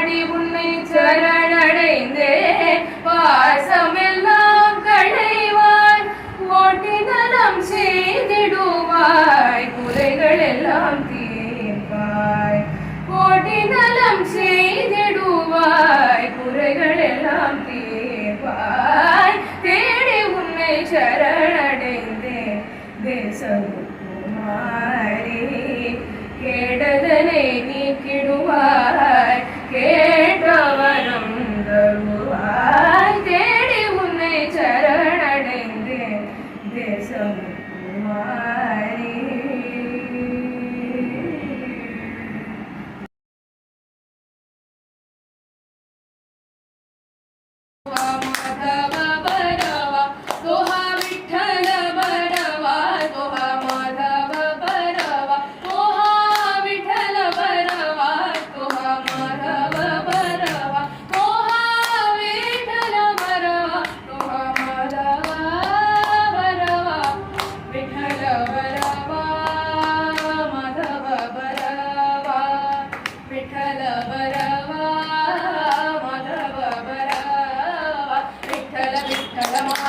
பாடி உன்னை சரணடைந்தே. பாசமெல்லாம் களைவாய். ஓட்டி நலம் செய்திடுவாய். குறைகள் எல்லாம் தீர்ப்பாய். ஓட்டி நலம் செய்திடுவாய். குறைகள் எல்லாம் தீர்ப்பாய். தேடி உன்னை சரணடைந்தேன் தேசகுமாரி கேடதனை நீக்கிடுவாய். Um,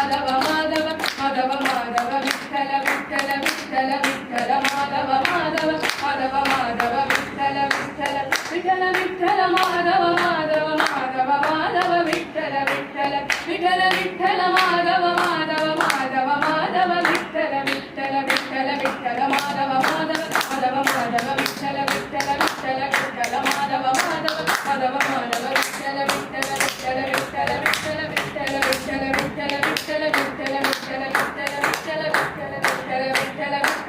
మాధవ మాధవ మాధవ మాధవ విఠల విఠల విఠల విఠల మాధవ మాధవ మాధవ మాధవ విఠల విఠల విఠల విఠల మాధవ మాధవ మాధవ మాధవ విఠల విఠల విఠల విఠల మాధవ మాధవ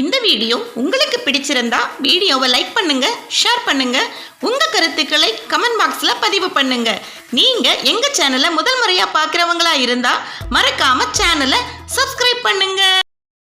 இந்த வீடியோ உங்களுக்கு பிடிச்சிருந்தா வீடியோவை லைக் பண்ணுங்க ஷேர் பண்ணுங்க. உங்க கருத்துக்களை கமெண்ட் பாக்ஸ்ல பதிவு பண்ணுங்க. நீங்க எங்க சேனலை முதல் முறையா பாக்குறவங்களா இருந்தா மறக்காம சேனலை சப்ஸ்கிரைப் பண்ணுங்க.